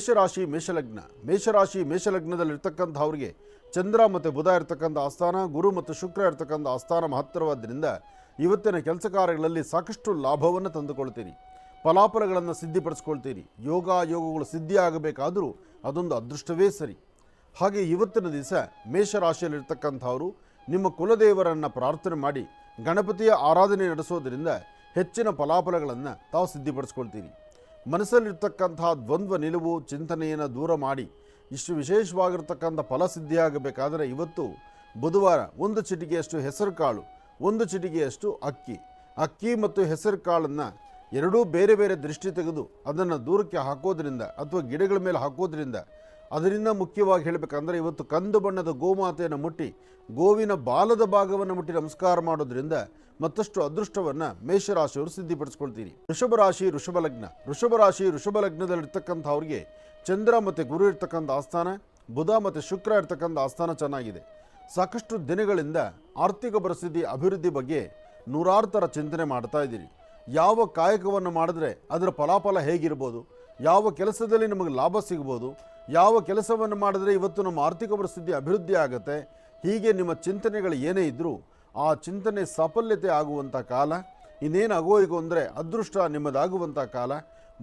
ಮೇಷರಾಶಿ, ಮೇಷಲಗ್ನ. ಮೇಷರಾಶಿ, ಮೇಷಲಗ್ನದಲ್ಲಿರ್ತಕ್ಕಂಥವ್ರಿಗೆ ಚಂದ್ರ ಮತ್ತು ಬುಧ ಇರ್ತಕ್ಕಂಥ ಆಸ್ಥಾನ, ಗುರು ಮತ್ತು ಶುಕ್ರ ಇರ್ತಕ್ಕಂಥ ಆಸ್ಥಾನ ಮಹತ್ತರವಾದ್ದರಿಂದ ಇವತ್ತಿನ ಕೆಲಸ ಕಾರ್ಯಗಳಲ್ಲಿ ಸಾಕಷ್ಟು ಲಾಭವನ್ನು ತಂದುಕೊಳ್ತೀರಿ. ಫಲಾಫಲಗಳನ್ನು ಸಿದ್ಧಿಪಡಿಸ್ಕೊಳ್ತೀರಿ. ಯೋಗ ಯೋಗಗಳು ಸಿದ್ಧಿ ಆಗಬೇಕಾದರೂ ಅದೊಂದು ಅದೃಷ್ಟವೇ ಸರಿ. ಹಾಗೆ ಇವತ್ತಿನ ದಿವಸ ಮೇಷರಾಶಿಯಲ್ಲಿರ್ತಕ್ಕಂಥವರು ನಿಮ್ಮ ಕುಲದೇವರನ್ನು ಪ್ರಾರ್ಥನೆ ಮಾಡಿ ಗಣಪತಿಯ ಆರಾಧನೆ ನಡೆಸೋದರಿಂದ ಹೆಚ್ಚಿನ ಫಲಾಫಲಗಳನ್ನು ತಾವು ಸಿದ್ಧಿಪಡಿಸ್ಕೊಳ್ತೀರಿ. ಮನಸ್ಸಲ್ಲಿರ್ತಕ್ಕಂತಹ ದ್ವಂದ್ವ ನಿಲುವು ಚಿಂತನೆಯನ್ನು ದೂರ ಮಾಡಿ ಇಷ್ಟು ವಿಶೇಷವಾಗಿರ್ತಕ್ಕಂಥ ಫಲ ಸಿದ್ಧಿಯಾಗಬೇಕಾದರೆ ಇವತ್ತು ಬುಧವಾರ ಒಂದು ಚಿಟಿಕೆಯಷ್ಟು ಹೆಸರು ಕಾಳು ಒಂದು ಚಿಟಿಕೆಯಷ್ಟು ಅಕ್ಕಿ. ಅಕ್ಕಿ ಮತ್ತು ಹೆಸರು ಕಾಳನ್ನು ಎರಡೂ ಬೇರೆ ಬೇರೆ ದೃಷ್ಟಿ ತೆಗೆದು ಅದನ್ನು ದೂರಕ್ಕೆ ಹಾಕೋದ್ರಿಂದ ಅಥವಾ ಗಿಡಗಳ ಮೇಲೆ ಹಾಕೋದ್ರಿಂದ ಅದರಿಂದ ಮುಖ್ಯವಾಗಿ ಹೇಳಬೇಕಂದ್ರೆ ಇವತ್ತು ಕಂದು ಬಣ್ಣದ ಗೋಮಾತೆಯನ್ನು ಮುಟ್ಟಿ, ಗೋವಿನ ಬಾಲದ ಭಾಗವನ್ನು ಮುಟ್ಟಿ ನಮಸ್ಕಾರ ಮಾಡೋದ್ರಿಂದ ಮತ್ತಷ್ಟು ಅದೃಷ್ಟವನ್ನು ಮೇಷರಾಶಿಯವರು ಸಿದ್ಧಿಪಡಿಸ್ಕೊಳ್ತೀರಿ ವೃಷಭ ರಾಶಿ, ವೃಷಭ ಲಗ್ನ. ವೃಷಭ ರಾಶಿ, ವೃಷಭ ಲಗ್ನದಲ್ಲಿರ್ತಕ್ಕಂಥವ್ರಿಗೆ ಚಂದ್ರ ಮತ್ತು ಗುರು ಇರ್ತಕ್ಕಂಥ ಆಸ್ಥಾನ, ಬುಧ ಮತ್ತು ಶುಕ್ರ ಇರ್ತಕ್ಕಂಥ ಆಸ್ಥಾನ ಚೆನ್ನಾಗಿದೆ. ಸಾಕಷ್ಟು ದಿನಗಳಿಂದ ಆರ್ಥಿಕ ಪರಿಸ್ಥಿತಿ ಅಭಿವೃದ್ಧಿ ಬಗ್ಗೆ ನೂರಾರು ಥರ ಚಿಂತನೆ ಮಾಡ್ತಾ ಇದ್ದೀರಿ. ಯಾವ ಕಾಯಕವನ್ನು ಮಾಡಿದ್ರೆ ಅದರ ಫಲಾಫಲ ಹೇಗಿರ್ಬೋದು? ಯಾವ ಕೆಲಸದಲ್ಲಿ ನಮಗೆ ಲಾಭ ಸಿಗ್ಬೋದು? ಯಾವ ಕೆಲಸವನ್ನು ಮಾಡಿದರೆ ಇವತ್ತು ನಮ್ಮ ಆರ್ಥಿಕ ಪರಿಸ್ಥಿತಿ ಅಭಿವೃದ್ಧಿ ಆಗುತ್ತೆ? ಹೀಗೆ ನಿಮ್ಮ ಚಿಂತನೆಗಳು ಏನೇ ಇದ್ದರೂ ಆ ಚಿಂತನೆ ಸಾಫಲ್ಯತೆ ಆಗುವಂಥ ಕಾಲ, ಇನ್ನೇನು ಆಗೋಯಿಗೋ ಅಂದರೆ ಅದೃಷ್ಟ ನಿಮ್ಮದಾಗುವಂಥ ಕಾಲ,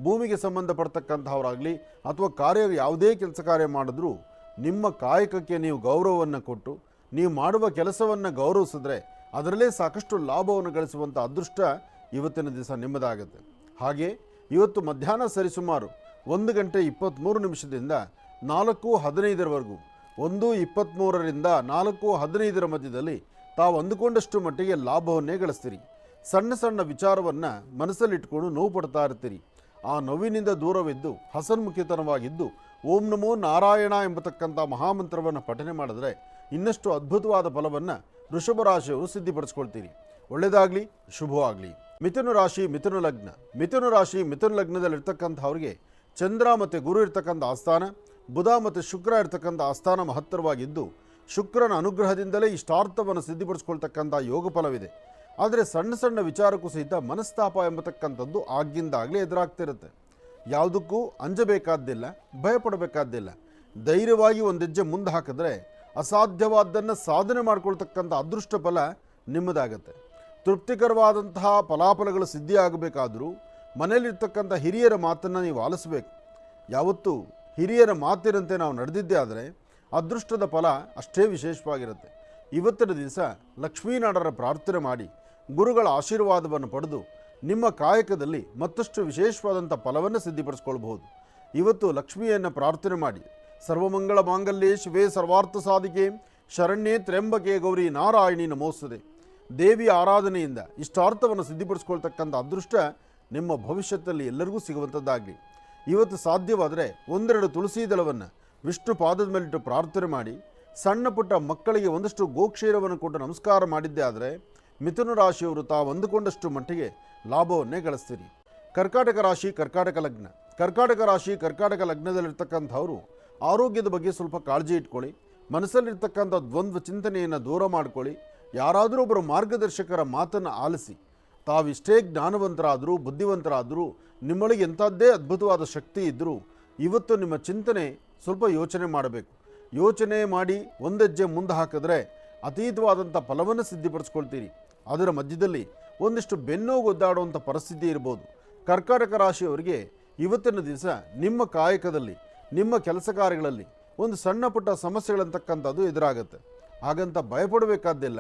ಭೂಮಿಗೆ ಸಂಬಂಧಪಡ್ತಕ್ಕಂಥವರಾಗಲಿ ಅಥವಾ ಕಾರ್ಯ ಯಾವುದೇ ಕೆಲಸ ಕಾರ್ಯ ಮಾಡಿದ್ರೂ ನಿಮ್ಮ ಕಾಯಕಕ್ಕೆ ನೀವು ಗೌರವವನ್ನು ಕೊಟ್ಟು, ನೀವು ಮಾಡುವ ಕೆಲಸವನ್ನು ಗೌರವಿಸಿದ್ರೆ ಅದರಲ್ಲೇ ಸಾಕಷ್ಟು ಲಾಭವನ್ನು ಗಳಿಸುವಂಥ ಅದೃಷ್ಟ ಇವತ್ತಿನ ದಿವಸ ನಿಮ್ಮದಾಗುತ್ತೆ. ಹಾಗೆ ಇವತ್ತು ಮಧ್ಯಾಹ್ನ ಸರಿಸುಮಾರು ಒಂದು ಗಂಟೆ ಇಪ್ಪತ್ತ್ಮೂರು ನಿಮಿಷದಿಂದ ನಾಲ್ಕು ಹದಿನೈದರವರೆಗೂ, ಒಂದು ಇಪ್ಪತ್ತ್ಮೂರರಿಂದ ನಾಲ್ಕು ಹದಿನೈದರ ಮಧ್ಯದಲ್ಲಿ ತಾವು ಅಂದುಕೊಂಡಷ್ಟು ಮಟ್ಟಿಗೆ ಲಾಭವನ್ನೇ ಗಳಿಸ್ತೀರಿ. ಸಣ್ಣ ಸಣ್ಣ ವಿಚಾರವನ್ನು ಮನಸ್ಸಲ್ಲಿಟ್ಕೊಂಡು ನೋವು ಪಡ್ತಾ ಇರ್ತೀರಿ. ಆ ನೋವಿನಿಂದ ದೂರವಿದ್ದು, ಹಸನ್ಮುಖಿತನವಾಗಿದ್ದು, ಓಂ ನಮೋ ನಾರಾಯಣ ಎಂಬತಕ್ಕಂಥ ಮಹಾಮಂತ್ರವನ್ನು ಪಠನೆ ಮಾಡಿದ್ರೆ ಇನ್ನಷ್ಟು ಅದ್ಭುತವಾದ ಫಲವನ್ನು ವೃಷಭ ರಾಶಿಯವರು ಸಿದ್ಧಿಪಡಿಸ್ಕೊಳ್ತೀರಿ. ಒಳ್ಳೆಯದಾಗಲಿ ಶುಭವಾಗಲಿ. ಮಿಥುನ ರಾಶಿ ಮಿಥುನ ಲಗ್ನ. ಮಿಥುನ ರಾಶಿ ಮಿಥುನ ಲಗ್ನದಲ್ಲಿರ್ತಕ್ಕಂಥವ್ರಿಗೆ ಚಂದ್ರ ಮತ್ತು ಗುರು ಇರ್ತಕ್ಕಂಥ ಆಸ್ಥಾನ, ಬುಧ ಮತ್ತು ಶುಕ್ರ ಇರ್ತಕ್ಕಂಥ ಆಸ್ಥಾನ ಮಹತ್ತರವಾಗಿದ್ದು, ಶುಕ್ರನ ಅನುಗ್ರಹದಿಂದಲೇ ಇಷ್ಟಾರ್ಥವನ್ನು ಸಿದ್ಧಿಪಡಿಸ್ಕೊಳ್ತಕ್ಕಂಥ ಯೋಗ ಫಲವಿದೆ. ಆದರೆ ಸಣ್ಣ ಸಣ್ಣ ವಿಚಾರಕ್ಕೂ ಸಹಿತ ಮನಸ್ತಾಪ ಎಂಬತಕ್ಕಂಥದ್ದು ಆಗಿಂದಾಗಲೇ ಎದುರಾಗ್ತಿರುತ್ತೆ. ಯಾವುದಕ್ಕೂ ಅಂಜಬೇಕಾದ್ದಿಲ್ಲ, ಭಯಪಡಬೇಕಾದ್ದಿಲ್ಲ. ಧೈರ್ಯವಾಗಿ ಒಂದು ಹೆಜ್ಜೆ ಮುಂದೆ ಹಾಕಿದ್ರೆ ಅಸಾಧ್ಯವಾದ್ದನ್ನು ಸಾಧನೆ ಮಾಡಿಕೊಳ್ತಕ್ಕಂಥ ಅದೃಷ್ಟ ಫಲ ನಿಮ್ಮದಾಗತ್ತೆ. ತೃಪ್ತಿಕರವಾದಂತಹ ಫಲಾಫಲಗಳು ಸಿದ್ಧಿಯಾಗಬೇಕಾದರೂ ಮನೆಯಲ್ಲಿರ್ತಕ್ಕಂಥ ಹಿರಿಯರ ಮಾತನ್ನು ನೀವು ಆಲಿಸಬೇಕು. ಯಾವತ್ತೂ ಹಿರಿಯರ ಮಾತಿರಂತೆ ನಾವು ನಡೆದಿದ್ದೇ ಆದರೆ ಅದೃಷ್ಟದ ಫಲ ಅಷ್ಟೇ ವಿಶೇಷವಾಗಿರುತ್ತೆ. ಇವತ್ತಿನ ದಿವಸ ಲಕ್ಷ್ಮೀನಾಡರ ಪ್ರಾರ್ಥನೆ ಮಾಡಿ ಗುರುಗಳ ಆಶೀರ್ವಾದವನ್ನು ಪಡೆದು ನಿಮ್ಮ ಕಾಯಕದಲ್ಲಿ ಮತ್ತಷ್ಟು ವಿಶೇಷವಾದಂಥ ಫಲವನ್ನು ಸಿದ್ಧಿಪಡಿಸ್ಕೊಳ್ಬಹುದು. ಇವತ್ತು ಲಕ್ಷ್ಮಿಯನ್ನು ಪ್ರಾರ್ಥನೆ ಮಾಡಿ, ಸರ್ವಮಂಗಳ ಮಾಂಗಲ್ಯೇ ಶಿವೇ ಸರ್ವಾರ್ಥ ಸಾಧಿಕೆ, ಶರಣ್ಯೇ ತ್ರೆಂಬಕೆ ಗೌರಿ ನಾರಾಯಣಿ ನಮೋಸ್ತದೆ. ದೇವಿ ಆರಾಧನೆಯಿಂದ ಇಷ್ಟಾರ್ಥವನ್ನು ಸಿದ್ಧಿಪಡಿಸ್ಕೊಳ್ತಕ್ಕಂಥ ಅದೃಷ್ಟ ನಿಮ್ಮ ಭವಿಷ್ಯದಲ್ಲಿ ಎಲ್ಲರಿಗೂ ಸಿಗುವಂಥದ್ದಾಗಲಿ. ಇವತ್ತು ಸಾಧ್ಯವಾದರೆ ಒಂದೆರಡು ತುಳಸಿ ದಳವನ್ನು ವಿಷ್ಣು ಪಾದದ ಮೇಲಿಟ್ಟು ಪ್ರಾರ್ಥನೆ ಮಾಡಿ, ಸಣ್ಣ ಪುಟ್ಟ ಮಕ್ಕಳಿಗೆ ಒಂದಷ್ಟು ಗೋಕ್ಷೀರವನ್ನು ಕೊಟ್ಟು ನಮಸ್ಕಾರ ಮಾಡಿದ್ದೇ ಆದರೆ, ಮಿಥುನ ರಾಶಿಯವರು ತಾವು ಅಂದುಕೊಂಡಷ್ಟು ಮಟ್ಟಿಗೆ ಲಾಭವನ್ನೇ ಗಳಿಸ್ತೀರಿ. ಕರ್ಕಾಟಕ ರಾಶಿ, ಕರ್ಕಾಟಕ ಲಗ್ನ. ಕರ್ಕಾಟಕ ರಾಶಿ, ಕರ್ಕಾಟಕ ಲಗ್ನದಲ್ಲಿರ್ತಕ್ಕಂಥವರು ಆರೋಗ್ಯದ ಬಗ್ಗೆ ಸ್ವಲ್ಪ ಕಾಳಜಿ ಇಟ್ಕೊಳ್ಳಿ, ಮನಸ್ಸಲ್ಲಿರ್ತಕ್ಕಂಥ ದ್ವಂದ್ವ ಚಿಂತನೆಯನ್ನು ದೂರ ಮಾಡ್ಕೊಳ್ಳಿ, ಯಾರಾದರೂ ಒಬ್ಬರು ಮಾರ್ಗದರ್ಶಕರ ಮಾತನ್ನು ಆಲಿಸಿ ತಾವಿಷ್ಟೇ ಜ್ಞಾನವಂತರಾದರೂ, ಬುದ್ಧಿವಂತರಾದರೂ, ನಿಮ್ಮೊಳಗೆ ಎಂಥದ್ದೇ ಅದ್ಭುತವಾದ ಶಕ್ತಿ ಇದ್ದರೂ ಇವತ್ತು ನಿಮ್ಮ ಚಿಂತನೆ ಸ್ವಲ್ಪ ಯೋಚನೆ ಮಾಡಬೇಕು. ಯೋಚನೆ ಮಾಡಿ ಒಂದೆಜ್ಜೆ ಮುಂದೆ ಹಾಕಿದ್ರೆ ಅತೀತವಾದಂಥ ಫಲವನ್ನು ಸಿದ್ಧಿಪಡಿಸ್ಕೊಳ್ತೀರಿ. ಅದರ ಮಧ್ಯದಲ್ಲಿ ಒಂದಿಷ್ಟು ಬೆನ್ನು ಒದ್ದಾಡುವಂಥ ಪರಿಸ್ಥಿತಿ ಇರ್ಬೋದು. ಕರ್ಕಾಟಕ ರಾಶಿಯವರಿಗೆ ಇವತ್ತಿನ ದಿವಸ ನಿಮ್ಮ ಕಾಯಕದಲ್ಲಿ, ನಿಮ್ಮ ಕೆಲಸ ಕಾರ್ಯಗಳಲ್ಲಿ ಒಂದು ಸಣ್ಣ ಪುಟ್ಟ ಸಮಸ್ಯೆಗಳಂತಕ್ಕಂಥದ್ದು ಎದುರಾಗುತ್ತೆ. ಹಾಗಂತ ಭಯಪಡಬೇಕಾದ್ದಿಲ್ಲ.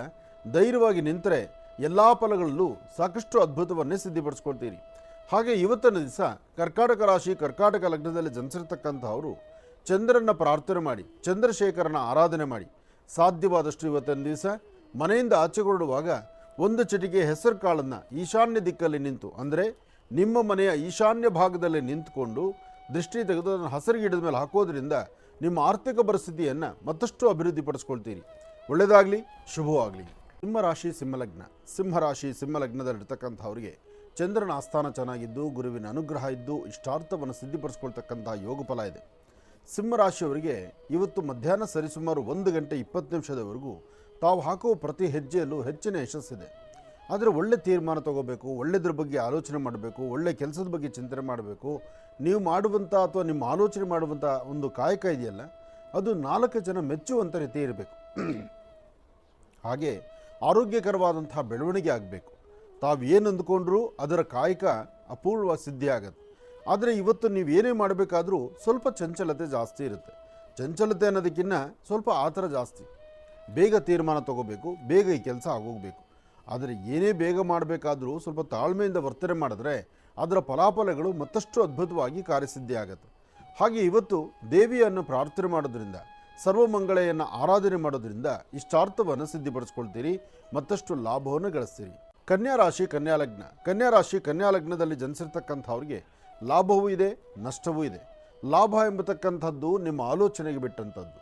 ಧೈರ್ಯವಾಗಿ ನಿಂತರೆ ಎಲ್ಲ ಫಲಗಳಲ್ಲೂ ಸಾಕಷ್ಟು ಅದ್ಭುತವನ್ನೇ ಸಿದ್ಧಿಪಡಿಸ್ಕೊಳ್ತೀರಿ. ಹಾಗೆ ಇವತ್ತಿನ ದಿವಸ ಕರ್ಕಾಟಕ ರಾಶಿ, ಕರ್ಕಾಟಕ ಲಗ್ನದಲ್ಲಿ ಜನಿಸಿರ್ತಕ್ಕಂಥವರು ಚಂದ್ರನ ಪ್ರಾರ್ಥನೆ ಮಾಡಿ, ಚಂದ್ರಶೇಖರನ ಆರಾಧನೆ ಮಾಡಿ. ಸಾಧ್ಯವಾದಷ್ಟು ಇವತ್ತಿನ ದಿವಸ ಮನೆಯಿಂದ ಆಚೆ ಹೊರಡುವಾಗ ಒಂದು ಚಿಟಿಕೆ ಹೆಸರು ಕಾಳನ್ನು ಈಶಾನ್ಯ ದಿಕ್ಕಲ್ಲಿ ನಿಂತು, ಅಂದರೆ ನಿಮ್ಮ ಮನೆಯ ಈಶಾನ್ಯ ಭಾಗದಲ್ಲಿ ನಿಂತುಕೊಂಡು ದೃಷ್ಟಿ ತೆಗೆದು ಅದನ್ನು ಹಸಿರು ಗಿಡದ ಮೇಲೆ ಹಾಕೋದ್ರಿಂದ ನಿಮ್ಮ ಆರ್ಥಿಕ ಪರಿಸ್ಥಿತಿಯನ್ನು ಮತ್ತಷ್ಟು ಅಭಿವೃದ್ಧಿಪಡಿಸ್ಕೊಳ್ತೀರಿ. ಒಳ್ಳೆಯದಾಗಲಿ, ಶುಭವಾಗಲಿ. ಸಿಂಹರಾಶಿ ಸಿಂಹಲಗ್ನ. ಸಿಂಹರಾಶಿ ಸಿಂಹಲಗ್ನದಲ್ಲಿರ್ತಕ್ಕಂಥವ್ರಿಗೆ ಚಂದ್ರನ ಆಸ್ಥಾನ ಚೆನ್ನಾಗಿದ್ದು, ಗುರುವಿನ ಅನುಗ್ರಹ ಇದ್ದು, ಇಷ್ಟಾರ್ಥವನ್ನು ಸಿದ್ಧಿಪಡಿಸ್ಕೊಳ್ತಕ್ಕಂಥ ಯೋಗ ಫಲ ಇದೆ. ಸಿಂಹರಾಶಿಯವರಿಗೆ ಇವತ್ತು ಮಧ್ಯಾಹ್ನ ಸರಿಸುಮಾರು ಒಂದು ಗಂಟೆ ಇಪ್ಪತ್ತು ನಿಮಿಷದವರೆಗೂ ತಾವು ಹಾಕುವ ಪ್ರತಿ ಹೆಜ್ಜೆಯಲ್ಲೂ ಹೆಚ್ಚಿನ ಯಶಸ್ಸಿದೆ ಆದರೆ ಒಳ್ಳೆ ತೀರ್ಮಾನ ತಗೋಬೇಕು, ಒಳ್ಳೆದ್ರ ಬಗ್ಗೆ ಆಲೋಚನೆ ಮಾಡಬೇಕು, ಒಳ್ಳೆ ಕೆಲಸದ ಬಗ್ಗೆ ಚಿಂತನೆ ಮಾಡಬೇಕು. ನೀವು ಮಾಡುವಂಥ ಅಥವಾ ನಿಮ್ಮ ಆಲೋಚನೆ ಮಾಡುವಂಥ ಒಂದು ಕಾಯಕ ಇದೆಯಲ್ಲ, ಅದು ನಾಲ್ಕು ಜನ ಮೆಚ್ಚುವಂಥ ರೀತಿ ಇರಬೇಕು. ಹಾಗೆ ಆರೋಗ್ಯಕರವಾದಂತಹ ಬೆಳವಣಿಗೆ ಆಗಬೇಕು. ತಾವು ಏನು ಅಂದ್ಕೊಂಡ್ರೂ ಅದರ ಕಾಯಕ ಅಪೂರ್ವ ಸಿದ್ಧಿ ಆಗತ್ತೆ ಆದರೆ ಇವತ್ತು ನೀವು ಏನೇ ಮಾಡಬೇಕಾದ್ರೂ ಸ್ವಲ್ಪ ಚಂಚಲತೆ ಜಾಸ್ತಿ ಇರುತ್ತೆ. ಚಂಚಲತೆ ಅನ್ನೋದಕ್ಕಿಂತ ಸ್ವಲ್ಪ ಆತರ ಜಾಸ್ತಿ. ಬೇಗ ತೀರ್ಮಾನ ತಗೋಬೇಕು, ಬೇಗ ಈ ಕೆಲಸ ಆಗೋಗಬೇಕು. ಆದರೆ ಏನೇ ಬೇಗ ಮಾಡಬೇಕಾದ್ರೂ ಸ್ವಲ್ಪ ತಾಳ್ಮೆಯಿಂದ ವರ್ತನೆ ಮಾಡಿದ್ರೆ ಅದರ ಫಲಾಫಲಗಳು ಮತ್ತಷ್ಟು ಅದ್ಭುತವಾಗಿ ಕಾರ್ಯಸಿದ್ಧಿ ಆಗುತ್ತೆ ಹಾಗೆ ಇವತ್ತು ದೇವಿಯನ್ನು ಪ್ರಾರ್ಥನೆ ಮಾಡೋದ್ರಿಂದ ಸರ್ವಮಂಗಳೆಯನ್ನು ಆರಾಧನೆ ಮಾಡೋದ್ರಿಂದ ಇಷ್ಟಾರ್ಥವನ್ನು ಸಿದ್ಧಿಪಡಿಸ್ಕೊಳ್ತೀರಿ, ಮತ್ತಷ್ಟು ಲಾಭವನ್ನು ಗಳಿಸ್ತೀರಿ. ಕನ್ಯಾ ರಾಶಿ, ಕನ್ಯಾ ಲಗ್ನ. ಕನ್ಯಾ ರಾಶಿ, ಕನ್ಯಾ ಲಗ್ನದಲ್ಲಿ ಜನಿಸಿರ್ತಕ್ಕಂಥವ್ರಿಗೆ ಲಾಭವೂ ಇದೆ, ನಷ್ಟವೂ ಇದೆ. ಲಾಭ ಎಂಬತಕ್ಕಂಥದ್ದು ನಿಮ್ಮ ಆಲೋಚನೆಗೆ ಬಿಟ್ಟಂಥದ್ದು.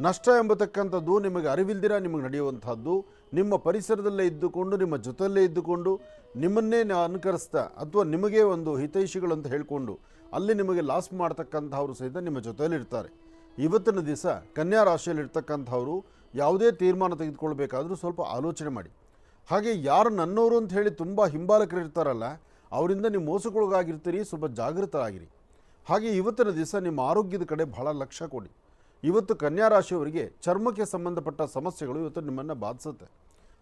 ನಷ್ಟ ಎಂಬತಕ್ಕಂಥದ್ದು ನಿಮಗೆ ಅರಿವಿಲ್ದಿರ, ನಿಮಗೆ ನಡೆಯುವಂಥದ್ದು, ನಿಮ್ಮ ಪರಿಸರದಲ್ಲೇ ಇದ್ದುಕೊಂಡು, ನಿಮ್ಮ ಜೊತೆಯಲ್ಲೇ ಇದ್ದುಕೊಂಡು, ನಿಮ್ಮನ್ನೇ ಅನುಕರಿಸ್ತಾ ಅಥವಾ ನಿಮಗೆ ಒಂದು ಹಿತೈಷಿಗಳು ಅಂತ ಹೇಳಿಕೊಂಡು, ಅಲ್ಲಿ ನಿಮಗೆ ಲಾಸ್ ಮಾಡ್ತಕ್ಕಂಥವ್ರು ಸಹಿತ ನಿಮ್ಮ ಜೊತೆಯಲ್ಲಿ ಇರ್ತಾರೆ ಇವತ್ತಿನ ದಿವಸ ಕನ್ಯಾ ರಾಶಿಯಲ್ಲಿ ಇರ್ತಕ್ಕಂಥವ್ರು ಯಾವುದೇ ತೀರ್ಮಾನ ತೆಗೆದುಕೊಳ್ಬೇಕಾದ್ರೂ ಸ್ವಲ್ಪ ಆಲೋಚನೆ ಮಾಡಿ. ಹಾಗೆ ಯಾರು ನನ್ನವರು ಅಂತ ಹೇಳಿ ತುಂಬ ಹಿಂಬಾಲಕರು ಇರ್ತಾರಲ್ಲ, ಅವರಿಂದ ನೀವು ಮೋಸಕ್ಕೊಳಗಾಗಿರ್ತೀರಿ, ಸ್ವಲ್ಪ ಜಾಗೃತರಾಗಿರಿ. ಹಾಗೆ ಇವತ್ತಿನ ದಿವಸ ನಿಮ್ಮ ಆರೋಗ್ಯದ ಕಡೆ ಬಹಳ ಲಕ್ಷ್ಯ ಕೊಡಿ. ಇವತ್ತು ಕನ್ಯಾ ರಾಶಿಯವರಿಗೆ ಚರ್ಮಕ್ಕೆ ಸಂಬಂಧಪಟ್ಟ ಸಮಸ್ಯೆಗಳು ಇವತ್ತು ನಿಮ್ಮನ್ನು ಬಾಧಿಸುತ್ತೆ.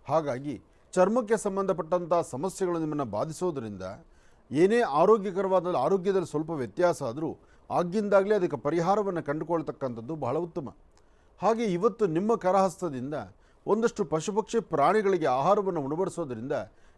ಹಾಗಾಗಿ ಚರ್ಮಕ್ಕೆ ಸಂಬಂಧಪಟ್ಟಂಥ ಸಮಸ್ಯೆಗಳು ನಿಮ್ಮನ್ನು ಬಾಧಿಸೋದರಿಂದ ಏನೇ ಆರೋಗ್ಯಕರವಾದ ಆರೋಗ್ಯದಲ್ಲಿ ಸ್ವಲ್ಪ ವ್ಯತ್ಯಾಸ ಆದರೂ ಆಗಿಂದಾಗಲೇ ಅದಕ್ಕೆ ಪರಿಹಾರವನ್ನು ಕಂಡುಕೊಳ್ತಕ್ಕಂಥದ್ದು ಬಹಳ ಉತ್ತಮ. ಹಾಗೆ ಇವತ್ತು ನಿಮ್ಮ ಕರಹಸ್ತದಿಂದ ಒಂದಷ್ಟು ಪಶುಪಕ್ಷಿ ಪ್ರಾಣಿಗಳಿಗೆ ಆಹಾರವನ್ನು ಉಣಬಡಿಸೋದ್ರಿಂದ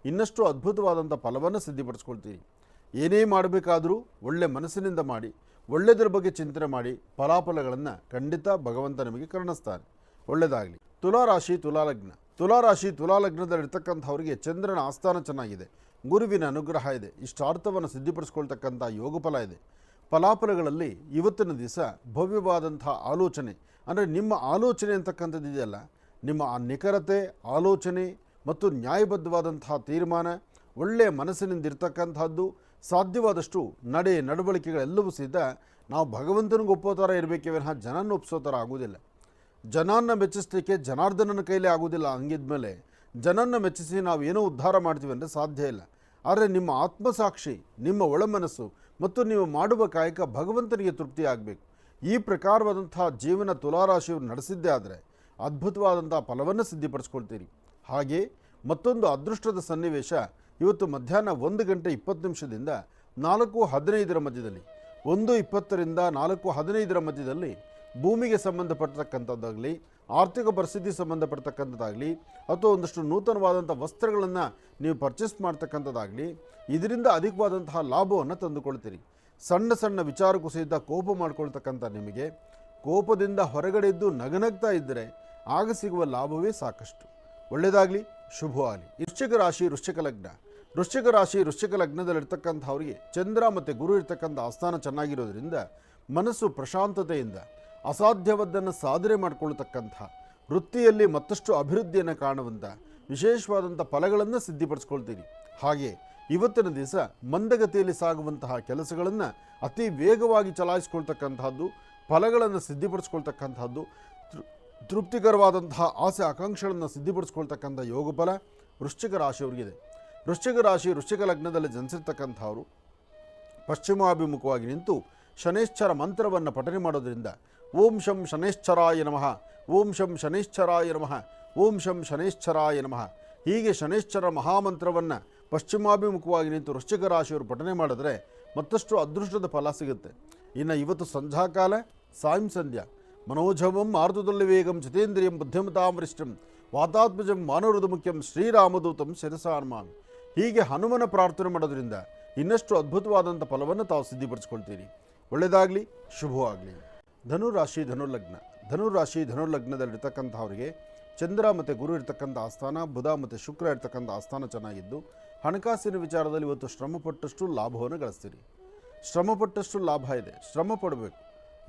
ಇನ್ನಷ್ಟು ಅದ್ಭುತವಾದಂಥ ಫಲವನ್ನು ಸಿದ್ಧಿಪಡಿಸ್ಕೊಳ್ತೀರಿ. ಏನೇ ಮಾಡಬೇಕಾದರೂ ಒಳ್ಳೆ ಮನಸ್ಸಿನಿಂದ ಮಾಡಿ ಒಳ್ಳೆಯದರ ಬಗ್ಗೆ ಚಿಂತನೆ ಮಾಡಿ ಫಲಾಫಲಗಳನ್ನು ಖಂಡಿತ ಭಗವಂತ ನಿಮಗೆ ಕರುಣಿಸ್ತಾನೆ. ಒಳ್ಳೆಯದಾಗಲಿ ತುಲಾರಾಶಿ, ತುಲಾಲಗ್ನ. ತುಲಾರಾಶಿ, ತುಲಾಲಗ್ನದಲ್ಲಿರ್ತಕ್ಕಂಥವ್ರಿಗೆ ಚಂದ್ರನ ಆಸ್ಥಾನ ಚೆನ್ನಾಗಿದೆ. ಗುರುವಿನ ಅನುಗ್ರಹ ಇದೆ. ಇಷ್ಟಾರ್ಥವನ್ನು ಸಿದ್ಧಿಪಡಿಸ್ಕೊಳ್ತಕ್ಕಂಥ ಯೋಗಫಲ ಇದೆ. ಫಲಾಫಲಗಳಲ್ಲಿ ಇವತ್ತಿನ ದಿವಸ ಭವ್ಯವಾದಂಥ ಆಲೋಚನೆ, ಅಂದರೆ ನಿಮ್ಮ ಆಲೋಚನೆ ಅಂತಕ್ಕಂಥದ್ದು ಇದೆಯಲ್ಲ, ನಿಮ್ಮ ಆ ನಿಖರತೆ, ಆಲೋಚನೆ ಮತ್ತು ನ್ಯಾಯಬದ್ಧವಾದಂತಹ ತೀರ್ಮಾನ ಒಳ್ಳೆಯ ಮನಸ್ಸಿನಿಂದ ಇರ್ತಕ್ಕಂಥದ್ದು, ಸಾಧ್ಯವಾದಷ್ಟು ನಡೆ ನಡವಳಿಕೆಗಳೆಲ್ಲವೂ ಸಿದ್ಧ ನಾವು ಭಗವಂತನಿಗೆ ಒಪ್ಪೋ ಥರ ಇರಬೇಕೇ ವಿನಃ ಜನನ ಒಪ್ಪಿಸೋ ಥರ ಆಗೋದಿಲ್ಲ ಜನನ್ನ ಮೆಚ್ಚಿಸಲಿಕ್ಕೆ ಜನಾರ್ದನನ ಕೈಲೇ ಆಗೋದಿಲ್ಲ ಹಂಗಿದ್ಮೇಲೆ ಜನನ್ನ ಮೆಚ್ಚಿಸಿ ನಾವು ಏನೋ ಉದ್ಧಾರ ಮಾಡ್ತೀವಿ ಅಂದರೆ ಸಾಧ್ಯ ಇಲ್ಲ. ಆದರೆ ನಿಮ್ಮ ಆತ್ಮಸಾಕ್ಷಿ, ನಿಮ್ಮ ಒಳಮನಸ್ಸು ಮತ್ತು ನೀವು ಮಾಡುವ ಕಾಯಕ ಭಗವಂತನಿಗೆ ತೃಪ್ತಿ ಆಗಬೇಕು. ಈ ಪ್ರಕಾರವಾದಂಥ ಜೀವನ ತುಲಾರಾಶಿಯವರು ನಡೆಸಿದ್ದೇ ಆದರೆ ಅದ್ಭುತವಾದಂಥ ಫಲವನ್ನು ಸಿದ್ಧಿಪಡಿಸ್ಕೊಳ್ತೀರಿ. ಹಾಗೆ ಮತ್ತೊಂದು ಅದೃಷ್ಟದ ಸನ್ನಿವೇಶ ಇವತ್ತು ಮಧ್ಯಾಹ್ನ ಒಂದು ಗಂಟೆ ಇಪ್ಪತ್ತು ನಿಮಿಷದಿಂದ ನಾಲ್ಕು ಹದಿನೈದರ ಮಧ್ಯದಲ್ಲಿ. ಒಂದು ಇಪ್ಪತ್ತರಿಂದ ನಾಲ್ಕು ಹದಿನೈದರ ಮಧ್ಯದಲ್ಲಿ ಭೂಮಿಗೆ ಸಂಬಂಧಪಟ್ಟತಕ್ಕಂಥದ್ದಾಗಲಿ ಆರ್ಥಿಕ ಪರಿಸ್ಥಿತಿ ಸಂಬಂಧಪಡ್ತಕ್ಕಂಥದ್ದಾಗಲಿ ಅಥವಾ ಒಂದಷ್ಟು ನೂತನವಾದಂಥ ವಸ್ತ್ರಗಳನ್ನು ನೀವು ಪರ್ಚೇಸ್ ಮಾಡ್ತಕ್ಕಂಥದ್ದಾಗಲಿ, ಇದರಿಂದ ಅಧಿಕವಾದಂತಹ ಲಾಭವನ್ನು ತಂದುಕೊಳ್ತೀರಿ. ಸಣ್ಣ ಸಣ್ಣ ವಿಚಾರಕ್ಕೂ ಸಹಿತ ಕೋಪ ಮಾಡ್ಕೊಳ್ತಕ್ಕಂಥ ನಿಮಗೆ, ಕೋಪದಿಂದ ಹೊರಗಡೆ ಇದ್ದು ನಗನಗ್ತಾ ಇದ್ದರೆ ಆಗ ಸಿಗುವ ಲಾಭವೇ ಸಾಕಷ್ಟು. ಒಳ್ಳೆಯದಾಗಲಿ ಶುಭವಾಗಲಿ. ವೃಶ್ಚಿಕ ರಾಶಿ, ವೃಶ್ಚಿಕ ಲಗ್ನ. ವೃಶ್ಚಿಕ ರಾಶಿ, ವೃಶ್ಚಿಕ ಲಗ್ನದಲ್ಲಿರ್ತಕ್ಕಂಥವ್ರಿಗೆ ಚಂದ್ರ ಮತ್ತು ಗುರು ಇರ್ತಕ್ಕಂಥ ಆಸ್ಥಾನ ಚೆನ್ನಾಗಿರೋದ್ರಿಂದ ಮನಸ್ಸು ಪ್ರಶಾಂತತೆಯಿಂದ ಅಸಾಧ್ಯವಾದ್ದನ್ನು ಸಾಧನೆ ಮಾಡಿಕೊಳ್ಳತಕ್ಕಂಥ ವೃತ್ತಿಯಲ್ಲಿ ಮತ್ತಷ್ಟು ಅಭಿವೃದ್ಧಿಯನ್ನು ಕಾಣುವಂಥ ವಿಶೇಷವಾದಂಥ ಫಲಗಳನ್ನು ಸಿದ್ಧಿಪಡಿಸ್ಕೊಳ್ತೀರಿ ಹಾಗೆ ಇವತ್ತಿನ ದಿವಸ ಮಂದಗತಿಯಲ್ಲಿ ಸಾಗುವಂತಹ ಕೆಲಸಗಳನ್ನು ಅತಿ ವೇಗವಾಗಿ ಚಲಾಯಿಸ್ಕೊಳ್ತಕ್ಕಂಥದ್ದು, ಫಲಗಳನ್ನು ಸಿದ್ಧಿಪಡಿಸ್ಕೊಳ್ತಕ್ಕಂಥದ್ದು ತೃಪ್ತಿಕರವಾದಂತಹ ಆಸೆ ಆಕಾಂಕ್ಷೆಗಳನ್ನು ಸಿದ್ಧಿಪಡಿಸ್ಕೊಳ್ತಕ್ಕಂಥ ಯೋಗಫಲ ವೃಶ್ಚಿಕ ರಾಶಿಯವರಿಗಿದೆ. ವೃಶ್ಚಿಕ ರಾಶಿ, ವೃಶ್ಚಿಕ ಲಗ್ನದಲ್ಲಿ ಜನಿಸಿರ್ತಕ್ಕಂಥವರು ಪಶ್ಚಿಮಾಭಿಮುಖವಾಗಿ ನಿಂತು ಶನೇಶ್ಚರ ಮಂತ್ರವನ್ನು ಪಠನೆ ಮಾಡೋದ್ರಿಂದ ಓಂ ಶಂ ಶನೇಶ್ಚರಾಯ ನಮಃ. ಓಂ ಶಂ ಶನೇಶ್ಚರಾಯ ನಮಃ. ಓಂ ಶಂ ಶನೇಶ್ಚರಾಯ ನಮಃ. ಹೀಗೆ ಶನೇಶ್ಚರ ಮಹಾಮಂತ್ರವನ್ನು ಪಶ್ಚಿಮಾಭಿಮುಖವಾಗಿ ನಿಂತು ವೃಶ್ಚಿಕ ರಾಶಿಯವರು ಪಠನೆ ಮಾಡಿದ್ರೆ ಮತ್ತಷ್ಟು ಅದೃಷ್ಟದ ಫಲ ಸಿಗುತ್ತೆ. ಇನ್ನು ಇವತ್ತು ಸಂಧ್ಯಾಕಾಲ ಸಾಯಂ ಸಂಧ್ಯಾ. ಮನೋಜವಂ ಆರ್ದುದಲ್ಲಿ ವೇಗಂ ಜಿತೇಂದ್ರಿಯಂ ಬುದ್ಧಿಮತಾಂ ವರಿಷ್ಠಂ ವಾತಾತ್ಮಜಂ ಮಾನವೃದ ಮುಖ್ಯಂ ಶ್ರೀರಾಮದೂತಂ ಶಿರಸಾನ್ಮಾನ್ ಹೀಗೆ ಹನುಮನ ಪ್ರಾರ್ಥನೆ ಮಾಡೋದ್ರಿಂದ ಇನ್ನಷ್ಟು ಅದ್ಭುತವಾದಂಥ ಫಲವನ್ನು ತಾವು ಸಿದ್ಧಿಪಡಿಸ್ಕೊಳ್ತೀರಿ. ಒಳ್ಳೆಯದಾಗಲಿ ಶುಭವಾಗಲಿ. ಧನುರಾಶಿ ಧನುರ್ಲಗ್ನ. ಧನುರಾಶಿ ಧನುರ್ಲಗ್ನದಲ್ಲಿರ್ತಕ್ಕಂಥವ್ರಿಗೆ ಚಂದ್ರ ಮತ್ತು ಗುರು ಇರ್ತಕ್ಕಂಥ ಆಸ್ಥಾನ, ಬುಧ ಮತ್ತು ಶುಕ್ರ ಇರ್ತಕ್ಕಂಥ ಆಸ್ಥಾನ ಚೆನ್ನಾಗಿದ್ದು, ಹಣಕಾಸಿನ ವಿಚಾರದಲ್ಲಿ ಇವತ್ತು ಶ್ರಮಪಟ್ಟಷ್ಟು ಲಾಭವನ್ನು ಗಳಿಸ್ತೀರಿ. ಶ್ರಮಪಟ್ಟಷ್ಟು ಲಾಭ ಇದೆ. ಶ್ರಮ ಪಡಬೇಕು.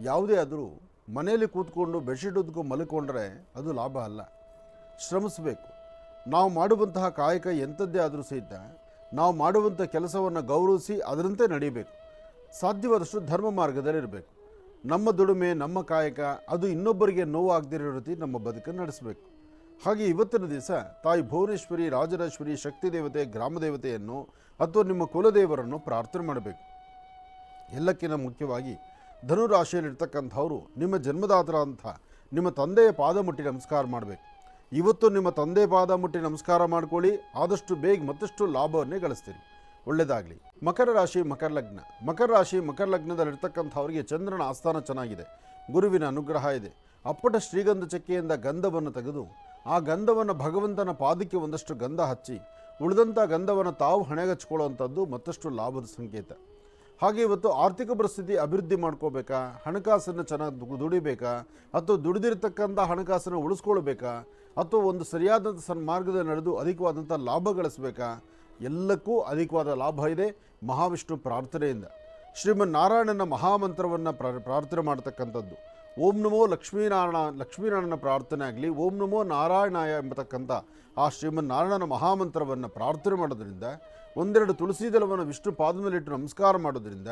ಯಾವುದೇ ಆದರೂ ಮನೆಯಲ್ಲಿ ಕೂತ್ಕೊಂಡು ಬೆಡ್ಶೀಟ್ ಉದ್ಕೊ ಮಲ್ಕೊಂಡ್ರೆ ಅದು ಲಾಭ ಅಲ್ಲ. ಶ್ರಮಿಸಬೇಕು. ನಾವು ಮಾಡುವಂತಹ ಕಾಯಕ ಎಂಥದ್ದೇ ಆದರೂ ಸಹಿತ ನಾವು ಮಾಡುವಂಥ ಕೆಲಸವನ್ನು ಗೌರವಿಸಿ ಅದರಂತೆ ನಡೀಬೇಕು. ಸಾಧ್ಯವಾದಷ್ಟು ಧರ್ಮ ಮಾರ್ಗದಲ್ಲಿ ಇರಬೇಕು ನಮ್ಮ ದುಡಿಮೆ, ನಮ್ಮ ಕಾಯಕ, ಅದು ಇನ್ನೊಬ್ಬರಿಗೆ ನೋವಾಗದಿರೋ ರೀತಿ ನಮ್ಮ ಬದುಕನ್ನು ನಡೆಸಬೇಕು. ಹಾಗೆ ಇವತ್ತಿನ ದಿವಸ ತಾಯಿ ಭುವನೇಶ್ವರಿ, ರಾಜರಾಜೇಶ್ವರಿ ಶಕ್ತಿ ದೇವತೆ, ಗ್ರಾಮ ದೇವತೆಯನ್ನು ಅಥವಾ ನಿಮ್ಮ ಕುಲದೇವರನ್ನು ಪ್ರಾರ್ಥನೆ ಮಾಡಬೇಕು. ಎಲ್ಲಕ್ಕಿಂತ ಮುಖ್ಯವಾಗಿ ಧನು ರಾಶಿಯಲ್ಲಿರ್ತಕ್ಕಂಥವ್ರು ನಿಮ್ಮ ಜನ್ಮದಾತರಾದಂಥ ನಿಮ್ಮ ತಂದೆಯ ಪಾದ ಮುಟ್ಟಿ ನಮಸ್ಕಾರ ಮಾಡಬೇಕು. ಇವತ್ತು ನಿಮ್ಮ ತಂದೆ ಪಾದ ಮುಟ್ಟಿ ನಮಸ್ಕಾರ ಮಾಡ್ಕೊಳ್ಳಿ, ಆದಷ್ಟು ಬೇಗ ಮತ್ತಷ್ಟು ಲಾಭವನ್ನೇ ಗಳಿಸ್ತೀರಿ. ಒಳ್ಳೆಯದಾಗಲಿ ಮಕರ ರಾಶಿ, ಮಕರ ಲಗ್ನ. ಮಕರ ರಾಶಿ, ಮಕರ ಲಗ್ನದಲ್ಲಿರ್ತಕ್ಕಂಥವರಿಗೆ ಚಂದ್ರನ ಆಸ್ಥಾನ ಚೆನ್ನಾಗಿದೆ. ಗುರುವಿನ ಅನುಗ್ರಹ ಇದೆ. ಅಪ್ಪಟ ಶ್ರೀಗಂಧ ಚಕ್ಕೆಯಿಂದ ಗಂಧವನ್ನು ತೆಗೆದು, ಆ ಗಂಧವನ್ನು ಭಗವಂತನ ಪಾದಕ್ಕೆ ಒಂದಷ್ಟು ಗಂಧ ಹಚ್ಚಿ, ಉಳಿದಂಥ ಗಂಧವನ್ನು ತಾವು ಹಣೆಗಚ್ಕೊಳ್ಳುವಂಥದ್ದು ಮತ್ತಷ್ಟು ಲಾಭದ ಸಂಕೇತ. ಹಾಗೆ ಇವತ್ತು ಆರ್ಥಿಕ ಪರಿಸ್ಥಿತಿ ಅಭಿವೃದ್ಧಿ ಮಾಡ್ಕೋಬೇಕಾ? ಹಣಕಾಸನ್ನು ಚೆನ್ನಾಗಿ ದುಡಿಬೇಕಾ? ಅಥವಾ ದುಡಿದಿರ್ತಕ್ಕಂಥ ಹಣಕಾಸನ್ನು ಉಳಿಸ್ಕೊಳ್ಬೇಕಾ? ಅಥವಾ ಒಂದು ಸರಿಯಾದಂಥ ಸನ್ಮಾರ್ಗದಲ್ಲಿ ನಡೆದು ಅಧಿಕವಾದಂಥ ಲಾಭ ಗಳಿಸ್ಬೇಕಾ? ಎಲ್ಲಕ್ಕೂ ಅಧಿಕವಾದ ಲಾಭ ಇದೆ. ಮಹಾವಿಷ್ಣು ಪ್ರಾರ್ಥನೆಯಿಂದ. ಶ್ರೀಮನ್ ನಾರಾಯಣನ ಮಹಾಮಂತ್ರವನ್ನು ಪ್ರ, ಪ್ರಾರ್ಥನೆ ಮಾಡ್ತಕ್ಕಂಥದ್ದು. ಓಂ ನಮೋ ಲಕ್ಷ್ಮೀನಾರಾಯಣ ಲಕ್ಷ್ಮೀನಾರಾಯಣ ಪ್ರಾರ್ಥನೆ ಆಗಲಿ, ಓಂ ನಮೋ ನಾರಾಯಣಾಯ ಎಂಬತಕ್ಕಂಥ ಆ ಶ್ರೀಮನ್ ನಾರಾಯಣನ ಮಹಾಮಂತ್ರವನ್ನು ಪ್ರಾರ್ಥನೆ ಮಾಡೋದ್ರಿಂದ, ಒಂದೆರಡು ತುಳಸಿ ದಳವನ್ನು ವಿಷ್ಣು ಪಾದ ಮೇಲಿಟ್ಟು ನಮಸ್ಕಾರ ಮಾಡೋದ್ರಿಂದ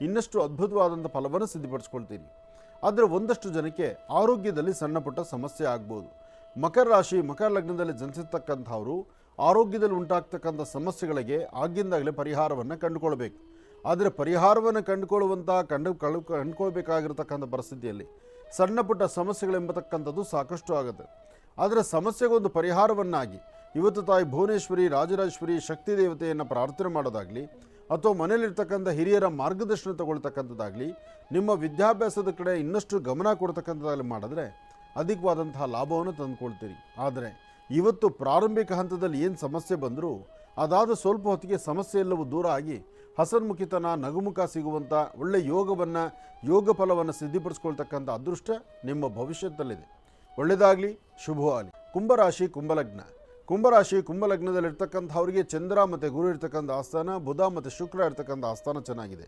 ಇನ್ನಷ್ಟು ಅದ್ಭುತವಾದಂಥ ಫಲವನ್ನು ಸಿದ್ಧಪಡಿಸ್ಕೊಳ್ತೀನಿ. ಆದರೆ ಒಂದಷ್ಟು ಜನಕ್ಕೆ ಆರೋಗ್ಯದಲ್ಲಿ ಸಣ್ಣಪುಟ್ಟ ಸಮಸ್ಯೆ ಆಗ್ಬೋದು. ಮಕರ ರಾಶಿ, ಮಕರ ಲಗ್ನದಲ್ಲಿ ಜನಿಸಿರ್ತಕ್ಕಂಥವರು ಆರೋಗ್ಯದಲ್ಲಿ ಉಂಟಾಗ್ತಕ್ಕಂಥ ಸಮಸ್ಯೆಗಳಿಗೆ ಆಗಿಂದಾಗಲೇ ಪರಿಹಾರವನ್ನು ಕಂಡುಕೊಳ್ಬೇಕು ಆದರೆ ಪರಿಹಾರವನ್ನು ಕಂಡುಕೊಳ್ಳುವಂಥ ಕಂಡು ಕಳು ಕಂಡುಕೊಳ್ಬೇಕಾಗಿರ್ತಕ್ಕಂಥ ಪರಿಸ್ಥಿತಿಯಲ್ಲಿ ಸಣ್ಣ ಪುಟ್ಟ ಸಮಸ್ಯೆಗಳೆಂಬತಕ್ಕಂಥದ್ದು ಸಾಕಷ್ಟು ಆಗುತ್ತೆ. ಆದರೆ ಸಮಸ್ಯೆಗೊಂದು ಪರಿಹಾರವನ್ನಾಗಿ ಇವತ್ತು ತಾಯಿ ಭುವನೇಶ್ವರಿ, ರಾಜರಾಜೇಶ್ವರಿ ಶಕ್ತಿ ದೇವತೆಯನ್ನು ಪ್ರಾರ್ಥನೆ ಮಾಡೋದಾಗಲಿ ಅಥವಾ ಮನೇಲಿರ್ತಕ್ಕಂಥ ಹಿರಿಯರ ಮಾರ್ಗದರ್ಶನ ತಗೊಳ್ತಕ್ಕಂಥದ್ದಾಗಲಿ ನಿಮ್ಮ ವಿದ್ಯಾಭ್ಯಾಸದ ಕಡೆ ಇನ್ನಷ್ಟು ಗಮನ ಕೊಡ್ತಕ್ಕಂಥದ್ದಾಗಲಿ ಮಾಡಿದ್ರೆ ಅಧಿಕವಾದಂತಹ ಲಾಭವನ್ನು ತಂದುಕೊಳ್ತೀರಿ. ಆದರೆ ಇವತ್ತು ಪ್ರಾರಂಭಿಕ ಹಂತದಲ್ಲಿ ಏನು ಸಮಸ್ಯೆ ಬಂದರೂ ಅದಾದ ಸ್ವಲ್ಪ ಹೊತ್ತಿಗೆ ಸಮಸ್ಯೆ ಎಲ್ಲವೂ ದೂರ ಆಗಿ ಹಸನ್ಮುಖಿತನ ನಗುಮುಖ ಸಿಗುವಂಥ ಒಳ್ಳೆಯ ಯೋಗವನ್ನು, ಯೋಗ ಫಲವನ್ನು ಸಿದ್ಧಿಪಡಿಸ್ಕೊಳ್ತಕ್ಕಂಥ ಅದೃಷ್ಟ ನಿಮ್ಮ ಭವಿಷ್ಯದಲ್ಲಿದೆ ಒಳ್ಳೆಯದಾಗಲಿ ಶುಭವಾಗಲಿ. ಕುಂಭರಾಶಿ, ಕುಂಭಲಗ್ನ. ಕುಂಭರಾಶಿ, ಕುಂಭಲಗ್ನದಲ್ಲಿರ್ತಕ್ಕಂಥವ್ರಿಗೆ ಚಂದ್ರ ಮತ್ತು ಗುರು ಇರ್ತಕ್ಕಂಥ ಆಸ್ಥಾನ, ಬುಧ ಮತ್ತು ಶುಕ್ರ ಇರ್ತಕ್ಕಂಥ ಆಸ್ಥಾನ ಚೆನ್ನಾಗಿದೆ.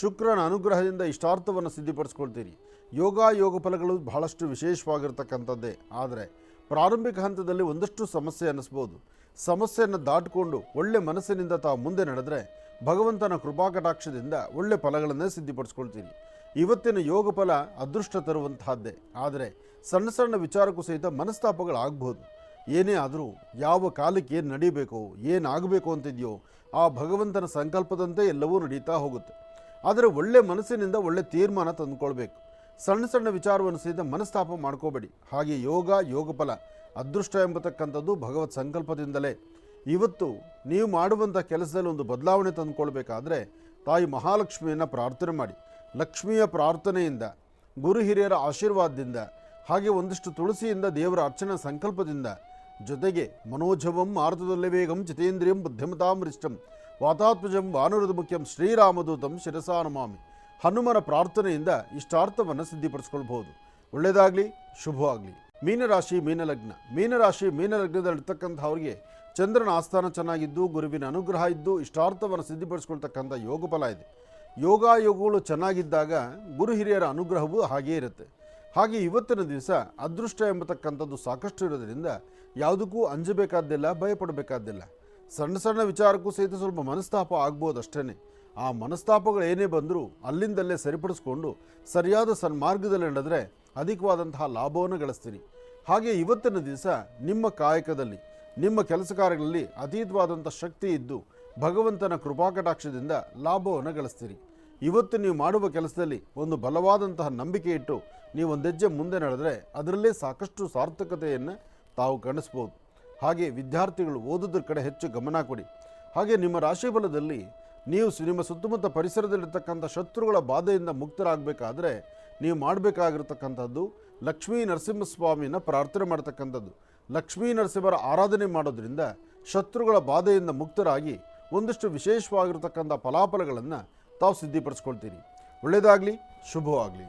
ಶುಕ್ರನ ಅನುಗ್ರಹದಿಂದ ಇಷ್ಟಾರ್ಥವನ್ನು ಸಿದ್ಧಿಪಡಿಸ್ಕೊಳ್ತೀರಿ. ಯೋಗ ಯೋಗ ಫಲಗಳು ಬಹಳಷ್ಟು ವಿಶೇಷವಾಗಿರ್ತಕ್ಕಂಥದ್ದೇ. ಆದರೆ ಪ್ರಾರಂಭಿಕ ಹಂತದಲ್ಲಿ ಒಂದಷ್ಟು ಸಮಸ್ಯೆ ಅನ್ನಿಸ್ಬೋದು. ಸಮಸ್ಯೆಯನ್ನು ದಾಟಿಕೊಂಡು ಒಳ್ಳೆ ಮನಸ್ಸಿನಿಂದ ತಾವು ಮುಂದೆ ನಡೆದರೆ ಭಗವಂತನ ಕೃಪಾಕಟಾಕ್ಷದಿಂದ ಒಳ್ಳೆ ಫಲಗಳನ್ನೇ ಸಿದ್ಧಿಪಡಿಸ್ಕೊಳ್ತೀರಿ. ಇವತ್ತಿನ ಯೋಗ ಫಲ ಅದೃಷ್ಟ ತರುವಂತಹದ್ದೇ. ಆದರೆ ಸಣ್ಣ ಸಣ್ಣ ವಿಚಾರಕ್ಕೂ ಸಹಿತ ಮನಸ್ತಾಪಗಳಾಗ್ಬೋದು ಏನೇ ಆದರೂ ಯಾವ ಕಾಲಕ್ಕೆ ಏನು ನಡೀಬೇಕು ಏನಾಗಬೇಕು ಅಂತಿದೆಯೋ, ಆ ಭಗವಂತನ ಸಂಕಲ್ಪದಂತೆ ಎಲ್ಲವೂ ನಡೀತಾ ಹೋಗುತ್ತೆ. ಆದರೆ ಒಳ್ಳೆ ಮನಸ್ಸಿನಿಂದ ಒಳ್ಳೆ ತೀರ್ಮಾನ ತಂದುಕೊಳ್ಬೇಕು. ಸಣ್ಣ ಸಣ್ಣ ವಿಚಾರವನ್ನು ಸಹಿತ ಮನಸ್ತಾಪ ಮಾಡ್ಕೋಬೇಡಿ. ಹಾಗೆ ಯೋಗ ಯೋಗ ಫಲ ಅದೃಷ್ಟ ಎಂಬತಕ್ಕಂಥದ್ದು ಭಗವತ್ ಸಂಕಲ್ಪದಿಂದಲೇ. ಇವತ್ತು ನೀವು ಮಾಡುವಂಥ ಕೆಲಸದಲ್ಲಿ ಒಂದು ಬದಲಾವಣೆ ತಂದುಕೊಳ್ಬೇಕಾದ್ರೆ ತಾಯಿ ಮಹಾಲಕ್ಷ್ಮಿಯನ್ನು ಪ್ರಾರ್ಥನೆ ಮಾಡಿ. ಲಕ್ಷ್ಮಿಯ ಪ್ರಾರ್ಥನೆಯಿಂದ, ಗುರು ಹಿರಿಯರ ಆಶೀರ್ವಾದದಿಂದ, ಹಾಗೆ ಒಂದಿಷ್ಟು ತುಳಸಿಯಿಂದ ದೇವರ ಅರ್ಚನಾ ಸಂಕಲ್ಪದಿಂದ, ಜೊತೆಗೆ ಮನೋಜವಂ ಮಾರುತದಲ್ಲೇ ವೇಗಂ ಜಿತೇಂದ್ರಿಯಂ ಬುದ್ಧಿಮತಾಮೃಷ್ಟಂ ವಾತಾತ್ಮಜಂ ವಾನುರದ ಮುಖ್ಯಂ ಶ್ರೀರಾಮದೂತಂ ಶಿರಸಾ ನಮಾಮಿ ಹನುಮನ ಪ್ರಾರ್ಥನೆಯಿಂದ ಇಷ್ಟಾರ್ಥವನ್ನು ಸಿದ್ಧಿಪಡಿಸ್ಕೊಳ್ಬಹುದು. ಒಳ್ಳೆಯದಾಗಲಿ, ಶುಭವಾಗಲಿ. ಮೀನರಾಶಿ, ಮೀನಲಗ್ನ. ಮೀನರಾಶಿ ಮೀನಲಗ್ನದಲ್ಲಿರ್ತಕ್ಕಂಥವ್ರಿಗೆ ಚಂದ್ರನ ಆಸ್ಥಾನ ಚೆನ್ನಾಗಿದ್ದು, ಗುರುವಿನ ಅನುಗ್ರಹ ಇದ್ದು, ಇಷ್ಟಾರ್ಥವನ್ನು ಸಿದ್ಧಿಪಡಿಸ್ಕೊಳ್ತಕ್ಕಂಥ ಯೋಗ ಫಲ ಇದೆ. ಯೋಗಾಯೋಗಗಳು ಚೆನ್ನಾಗಿದ್ದಾಗ ಗುರು ಹಿರಿಯರ ಅನುಗ್ರಹವೂ ಹಾಗೇ ಇರುತ್ತೆ. ಹಾಗೆ ಇವತ್ತಿನ ದಿವಸ ಅದೃಷ್ಟ ಎಂಬತಕ್ಕಂಥದ್ದು ಸಾಕಷ್ಟು ಇರೋದರಿಂದ ಯಾವುದಕ್ಕೂ ಅಂಜಬೇಕಾದ್ದಿಲ್ಲ, ಭಯಪಡಬೇಕಾದ್ದಿಲ್ಲ. ಸಣ್ಣ ಸಣ್ಣ ವಿಚಾರಕ್ಕೂ ಸಹಿತ ಸ್ವಲ್ಪ ಮನಸ್ತಾಪ ಆಗ್ಬೋದು ಅಷ್ಟೇ ಆ ಮನಸ್ತಾಪಗಳು ಏನೇ ಬಂದರೂ ಅಲ್ಲಿಂದಲ್ಲೇ ಸರಿಪಡಿಸ್ಕೊಂಡು ಸರಿಯಾದ ಸನ್ಮಾರ್ಗದಲ್ಲಿ ನಡೆದರೆ ಅಧಿಕವಾದಂತಹ ಲಾಭವನ್ನು ಗಳಿಸ್ತೀರಿ ಹಾಗೆ ಇವತ್ತಿನ ದಿವಸ ನಿಮ್ಮ ಕಾಯಕದಲ್ಲಿ, ನಿಮ್ಮ ಕೆಲಸ ಕಾರ್ಯಗಳಲ್ಲಿ ಅತೀತವಾದಂಥ ಶಕ್ತಿ ಇದ್ದು ಭಗವಂತನ ಕೃಪಾಕಟಾಕ್ಷದಿಂದ ಲಾಭವನ್ನು ಗಳಿಸ್ತೀರಿ ಇವತ್ತು ನೀವು ಮಾಡುವ ಕೆಲಸದಲ್ಲಿ ಒಂದು ಬಲವಾದಂತಹ ನಂಬಿಕೆ ಇಟ್ಟು ನೀವು ಒಂದು ಹೆಜ್ಜೆ ಮುಂದೆ ನಡೆದರೆ ಅದರಲ್ಲೇ ಸಾಕಷ್ಟು ಸಾರ್ಥಕತೆಯನ್ನು ತಾವು ಕಾಣಿಸ್ಬೋದು. ಹಾಗೆ ವಿದ್ಯಾರ್ಥಿಗಳು ಓದೋದ್ರ ಕಡೆ ಹೆಚ್ಚು ಗಮನ ಕೊಡಿ. ಹಾಗೆ ನಿಮ್ಮ ರಾಶಿಫಲದಲ್ಲಿ ನೀವು ನಿಮ್ಮ ಸುತ್ತಮುತ್ತ ಪರಿಸರದಲ್ಲಿರ್ತಕ್ಕಂಥ ಶತ್ರುಗಳ ಬಾಧೆಯಿಂದ ಮುಕ್ತರಾಗಬೇಕಾದ್ರೆ ನೀವು ಮಾಡಬೇಕಾಗಿರ್ತಕ್ಕಂಥದ್ದು ಲಕ್ಷ್ಮೀ ನರಸಿಂಹಸ್ವಾಮಿನ ಪ್ರಾರ್ಥನೆ ಮಾಡ್ತಕ್ಕಂಥದ್ದು. ಲಕ್ಷ್ಮೀ ನರಸಿಂಹರ ಆರಾಧನೆ ಮಾಡೋದ್ರಿಂದ ಶತ್ರುಗಳ ಬಾಧೆಯಿಂದ ಮುಕ್ತರಾಗಿ ಒಂದಷ್ಟು ವಿಶೇಷವಾಗಿರ್ತಕ್ಕಂಥ ಫಲಾಫಲಗಳನ್ನು ತಾವು ಸಿದ್ಧಿಪಡಿಸ್ಕೊಳ್ತೀರಿ. ಒಳ್ಳೆಯದಾಗಲಿ, ಶುಭವಾಗಲಿ.